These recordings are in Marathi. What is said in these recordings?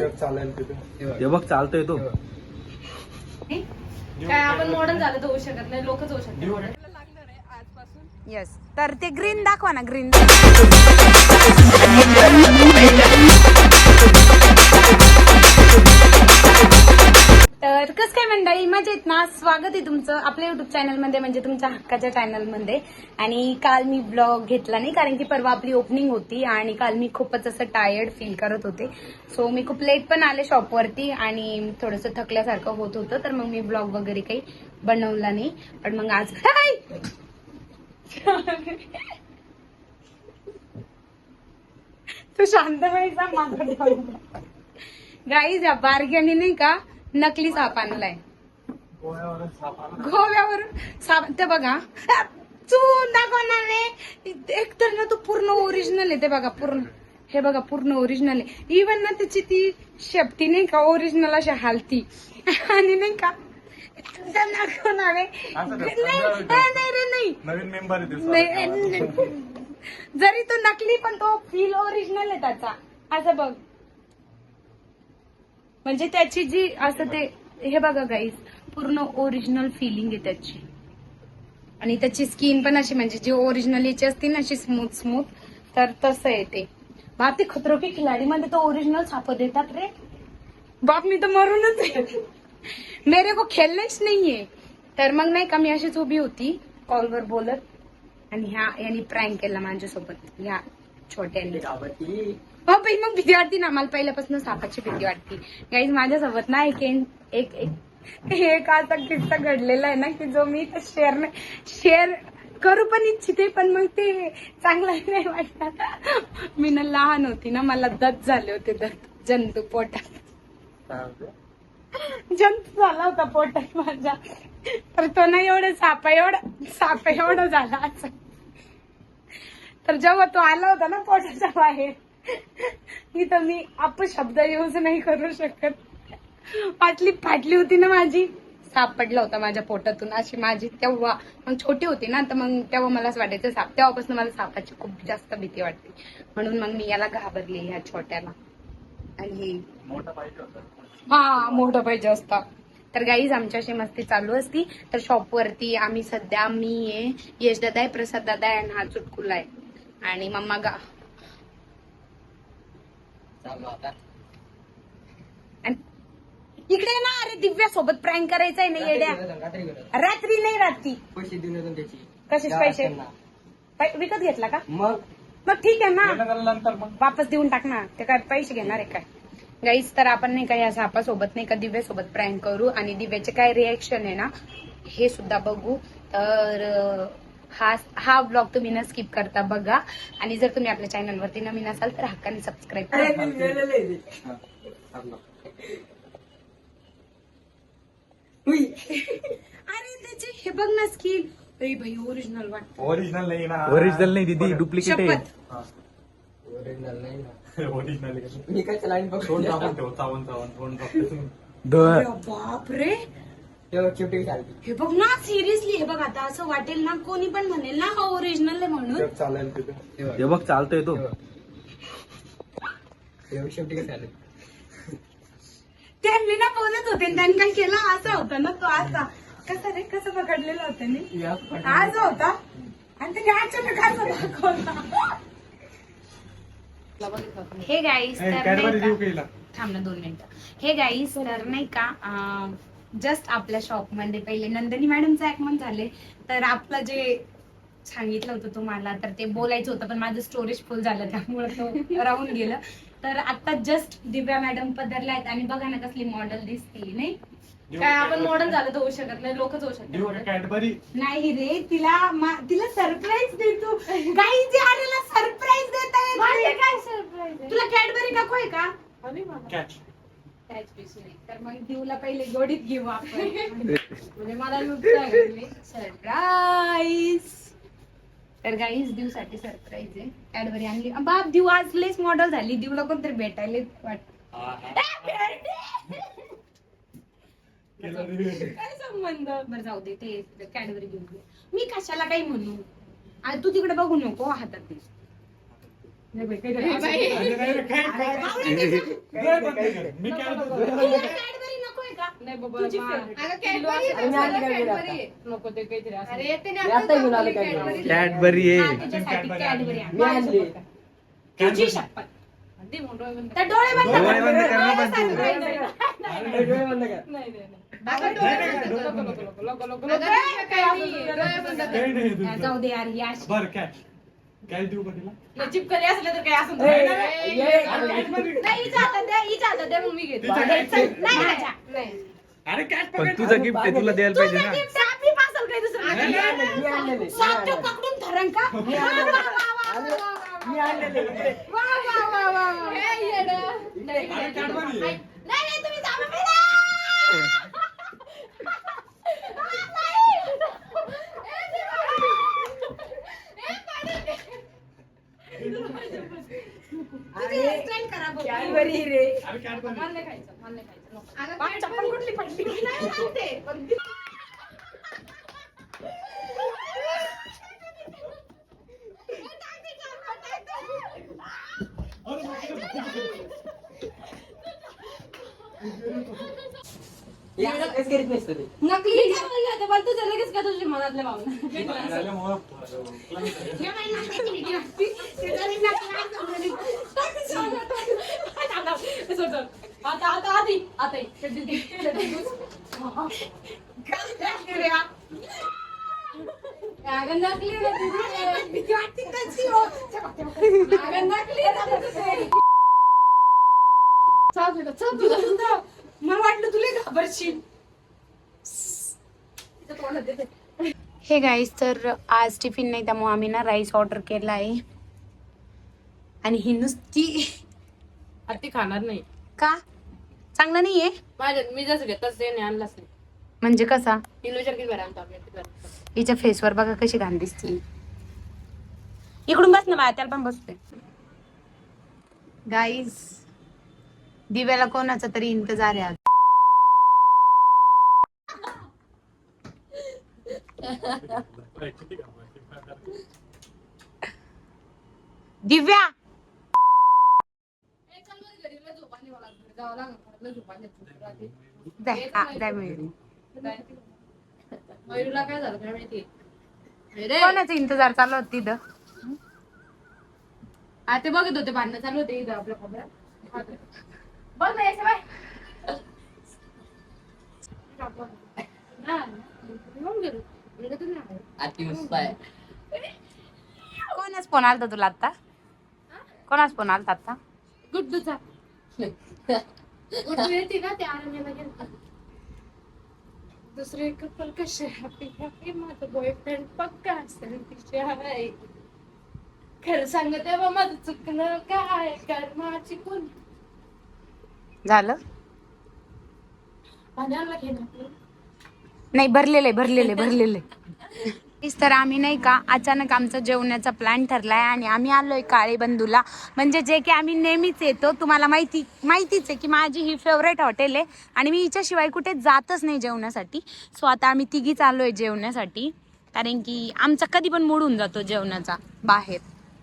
हे बघ चालतोय तो. काय आपण मॉडर्न झालं तर होऊ शकत नाही लोकच होऊ शकत modern. येस तर ते ग्रीन दाखवा ना ग्रीन तर कसं काय मंडळी? मजेत ना? स्वागत आहे तुमचं आपल्या युट्यूब चॅनलमध्ये म्हणजे तुमच्या हक्काच्या चॅनलमध्ये आणि काल मी ब्लॉग घेतला नाही कारण की परवा आपली ओपनिंग होती आणि काल मी खूपच असं टायर्ड फील करत होते. सो मी खूप लेट पण आले शॉपवरती आणि थोडंसं थकल्यासारखं होत होतं तर मग मी ब्लॉग वगैरे काही बनवला नाही. पण मग आज काय तू शांतपणे माझा गाईज या बारग्याने नाही का नकली साप आणलाय. गोव्यावरून साप ते बघा. चून दाखवणार रे एक तर ना तो पूर्ण ओरिजिनल आहे ते बघा पूर्ण. हे बघा पूर्ण ओरिजिनल आहे. इवन ना त्याची ती शेपटी नाही का ओरिजिनल अशी हालती. आणि नाही का दाखवणार नवीन मेंबर नाही, जरी तो नकली पण तो फील ओरिजिनल आहे त्याचा. असं बघ. म्हणजे त्याची जी असं ते हे बघा गाईज पूर्ण ओरिजिनल फिलिंग आहे त्याची. आणि त्याची स्किन पण अशी म्हणजे जी ओरिजिनल याची असते ना अशी स्मूथ स्मूथ तर तसं आहे ते. बाप ते खतरो की खिलाडी मध्ये तो ओरिजिनल छाप देतात रे. बाप मी तर मरूनच मेरे को खेळलेच नाहीये. तर मग नाही का मी अशीच उभी होती कॉलवर बोलत. आणि ह्या यांनी प्रँक केला माझ्यासोबत ह्या छोट्याने. हो बाई मग भीती वाटते ना मला पहिल्यापासून सापाची भीती वाटते. गाईज माझ्यासोबत ना एक एक एक एक किस्सा घडलेला आहे ना की जो मी शेअर नाही शेअर करू पण इच्छिते पण मग ते चांगलं नाही वाटत मी ना लहान होती ना मला दत्त झाले होते दत्त. जंतू पोटात. जंतू झाला होता पोटात माझ्या तर तो ना एवढं सापा एवढं सापा एवढं झाला असं. तर जेव्हा तो आला होता ना पोटाच्या बाहेर इथं मी अपशब्द यूज नाही करू शकत. पाटली फाटली होती ना माझी? साप पडला होता माझ्या पोटातून. अशी माझी तेव्हा मग छोटी होती ना तर मग तेव्हा मला वाटायचं साप तेव्हापासून मला सापाची खूप जास्त भीती वाटते. म्हणून मग मी याला घाबरली ह्या छोट्याला. आणि हा मोठं पाहिजे असता. तर गाईज आमच्याशी मस्ती चालू असती. तर शॉपवरती आम्ही सध्या मी आहे यश दादा आहे प्रसाद दादा आहे आणि हा चुटकुला आहे. आणि मम्मा गा इकडे ना अरे दिव्या सोबत प्रँक करायचंय ना येड्या. रात्री नाही. रात्री पैसे देऊन येतो त्याची. कसेच पैसे? पै- विकत घेतला का? मग? मग ठीक आहे ना. नंतर मग. वापस देऊन टाक ना. ते काय पैसे घेणार आहे काय? गाईस तर आपण नाही का या सापासोबत नाही का दिव्यासोबत प्रँक करू? आणि दिव्याचे काय रिएक्शन आहे ना हे सुद्धा बघू. तर अं, हा हा ब्लॉग तुम्ही ना स्किप करता बघा. आणि जर तुम्ही आपल्या चॅनलवरती नवीन असाल तर हक्काने सबस्क्राईब करा. अरे त्याचे हे बघ ना स्किन अरे भाई ओरिजिनल वाटत. ओरिजिनल नाही ना. ओरिजिनल नाही दीदी डुप्लिकेट आहे. शपथ. ओरिजिनल नाही ना. ओरिजिनल मी काय लाईन बघ तोंड दाबून ठेव चावून चावून तोंड दाबून. तेव्हा हे बघ ना सिरियसली हे बघ आता असं वाटेल ना कोणी पण म्हणेल ना हा ओरिजिनल आहे म्हणून. चालेल तिथे. हे बघ चालतोय तो. तेव्हा. त्यांनी ना बोलत होते त्यांनी काय केलं? असं होतं ना तो असा. कसं रे कसं पकडलेलं होतं मी? आज होता. आणि त्याने अचानक असं दाखवला हे गाईस तर नाही का? केला थांब ना दोन मिनिटं. हे गाईस तर नाही का जस्ट आपल्या शॉपमध्ये. पहिले नंदिनी मॅडमचं आगमन झाले. तर आपलं जे सांगितलं होतं तुम्हाला तर ते बोलायचं होतं पण माझं स्टोरेज फुल झालं त्यामुळे तो राहून गेलं. तर आता जस्ट दिव्या मॅडम पदरल्या आहेत आणि बघा ना कसली मॉडेल दिसते नाही? काय आपण मॉडर्न झालं तर होऊ शकत नाही लोकच होऊ शकत नाही रे तिला तिला सरप्राईज देतो काही जे आलेला सरप्राईज माझे देत काय सरप्राईज तुला कॅडबरी नको आहे का? कॅच त्याच पिशवी. तर मग दिवला पहिले गोडीत घेऊ आपण. म्हणजे मला लुटलं सरप्राईज तर गाईज दिवसाठी सरप्राईज आहे. कॅडबरी आणली. बाप दिव आज लेस मॉडेल झाली. दिवला कोणतरी भेटायला वाटत काय संबंध? बरं जाऊ दे ते कॅडबरी घेऊन. मी कशाला काही म्हणू? आ, तू तिकडे बघू नको हातात दे काय नाही बाबा तुझी favorite. अगं, आहे. नको ते काहीतरी असं. अरे मी आता घेऊन कॅडबरी आहे आहे. मी आणली तुझी शपथ. दे डोळे बंद तर कर. डोळे बंद कर. डोळे बंद कर ना पण तू. नाही, नाही, डोळे बंद कर नाही, नाही, नाही. अगं, बंद कर. कर. नको, नको, नको, नको, नको, अगं, नाही, काही नाही. डोळे बंद कर. जाऊ दे यार ही बर कॅच कॅच देऊ का तिला चिपकली असलं तर काय असं ए, नाही, ये, नाही, ये. नाही. नाही, हिच्या हातात द्या, हिच्या हातात द्या, मग मी घेते. तिच्या नाही, हातात. नाही, माझ्या. नाही. अरे कॅच पण तुझं गिफ्ट आहे तुला द्यायला पाहिजे ना पासल काही दुसरं मी नाही. आणलेले, मी आणलेले, मी साप तो आणलेले. पकडून धरण का मी आणलेले. मी आणलेले इकडे. वा, वा, वा, वा, वा. हे येडं. नाही, अरे नाही, Cadbury आहे. नाही, नाही, तुम्ही जा, मम्मी, नाही. ए, देवा. ए, अरे Explain करा बघू. Cadbury रे अरे कॅडबरी मला नाही खायचं, मला नाही खायचं, नको. अगं, बाप, चप्पल कुठली पडली नाही सांगते, पण हे असं काहीच करीत नसतं ते नकली काय म्हणलं होतं, पण तुझं लगेच का तुझ्या मनातल्या भावना झाल्यामुळं आता आता आधी आता ये. शेड्डी दे, शेड्डी दे. अगं नकली ना तुझी. अगं नकली ना तुझी. चाल तुला, चाल तुला. मला वाटलं तुला घाबरशील. हे गाईस तर आज टिफिन नाही त्यामुळे आम्ही ना राईस ऑर्डर केला आहे. आणि ही नुसती आता ती खाणार नाही. का? चांगलं नाहीये? माझ्या मी जसं घेत तसं आणलाच नाही म्हणजे कसा? किलोच्या किती बरं आणतो. हिच्या फेसवर बघा कशी घाण दिसते. इकडून बस ना बाय त्याला पण बसते गाईस दिव्याला कोणाचा तरी इंतजार आहे आज. दिव्या. द्या. मयुरीला काय झालं काय माहिती रे कोणाचा इंतजार चालू होता तिथं हा ते बघत होते भांडणं चालू होते इथं आपल्या खोबऱ्यात बघ ना याच्या बाय आहे कोणाच फोन आलता तुला आता कोणाच फोन आलता आता गुड्डूचा गुड्डू येते ना ते आरण्याला गेलता दुसरे कपल कसे हॅपी हॅपी माझं बॉयफ्रेंड पक्का असेल तिच्या आहे खरं सांगते बा माझं चुकलं काय? कर्माची कोण झालं? नाही भरलेलं भरलेलं भरलेलं तेच तर आम्ही नाही का अचानक आमचा जेवणाचा प्लॅन ठरलाय आणि आम्ही आलोय काळे बंधूला म्हणजे जे की आम्ही नेहमीच येतो तुम्हाला माहिती माहितीच आहे की माझी ही फेवरेट हॉटेल आहे आणि मी हिच्याशिवाय कुठे जातच नाही जेवणासाठी. सो आता आम्ही तिघीच आलोय जेवण्यासाठी कारण की आमचा कधी पण मूड होऊन जातो जेवणाचा बाहेर.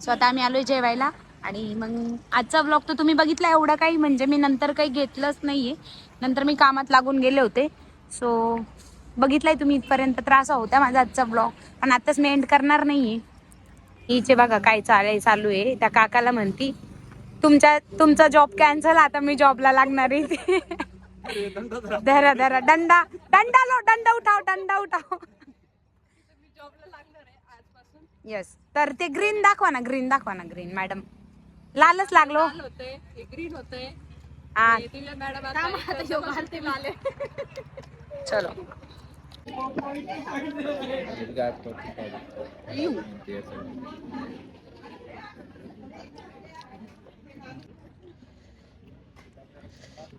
सो आता आम्ही आलोय जेवायला. आणि मग आजचा ब्लॉग तर तुम्ही बघितला एवढा काही म्हणजे मी नंतर काही घेतलंच नाहीये. नंतर मी कामात लागून गेले होते. सो बघितलाय तुम्ही इथपर्यंत तर असा होता माझा आजचा ब्लॉग पण आताच मी एंड करणार नाहीये. हिचे बघा काय चालाय चालू आहे. त्या काकाला म्हणती तुमच्या तुमचा जॉब कॅन्सल आता मी जॉबला लागणार आहे. धरा धरा. दंडा दंडा लो दंडा उठाव दंडा उठाव. येस तर ते ग्रीन दाखवा ना ग्रीन दाखवा ना ग्रीन मॅडम लालच लागलो. होते ग्रीन होते. हा दिव्या मॅडम आता घालते लाले. चलो.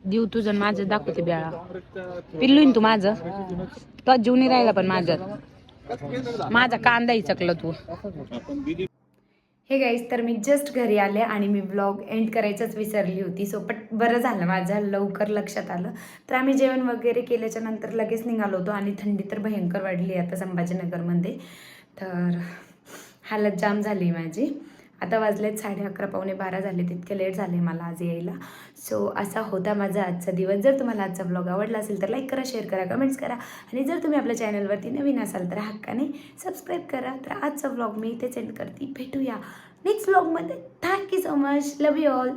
देऊ तुझं माझं दाखवते बेळा पिल्लू तू माझं. तो जीवनी राहिला पण माझं. माझा कांदाही चकलं तू. हे गाईज तर मी जस्ट घरी आले आणि मी ब्लॉग एंड करायचंच विसरली होती. सो पट बरं झालं माझ्या लवकर लक्षात आलं. तर आम्ही जेवण वगैरे केल्याच्यानंतर लगेच निघालो होतो आणि थंडी तर भयंकर वाढली आहे आता संभाजीनगरमध्ये. तर हालत जाम झाली माझी. आता वाजलेत साडे अकरा पावणे बारा झाले तितके लेट झाले मला आज यायला. सो असा होता माझा आजचा दिवस. जर तुम्हाला आजचा ब्लॉग आवडला असेल तर लाईक करा शेअर करा कमेंट्स करा. आणि जर तुम्ही आपल्या चॅनलवरती नवीन असाल तर हक्काने सबस्क्राईब करा. तर आजचा ब्लॉग मी इथे सेंड करते. भेटूया नेक्स्ट ब्लॉगमध्ये thank you so much love you all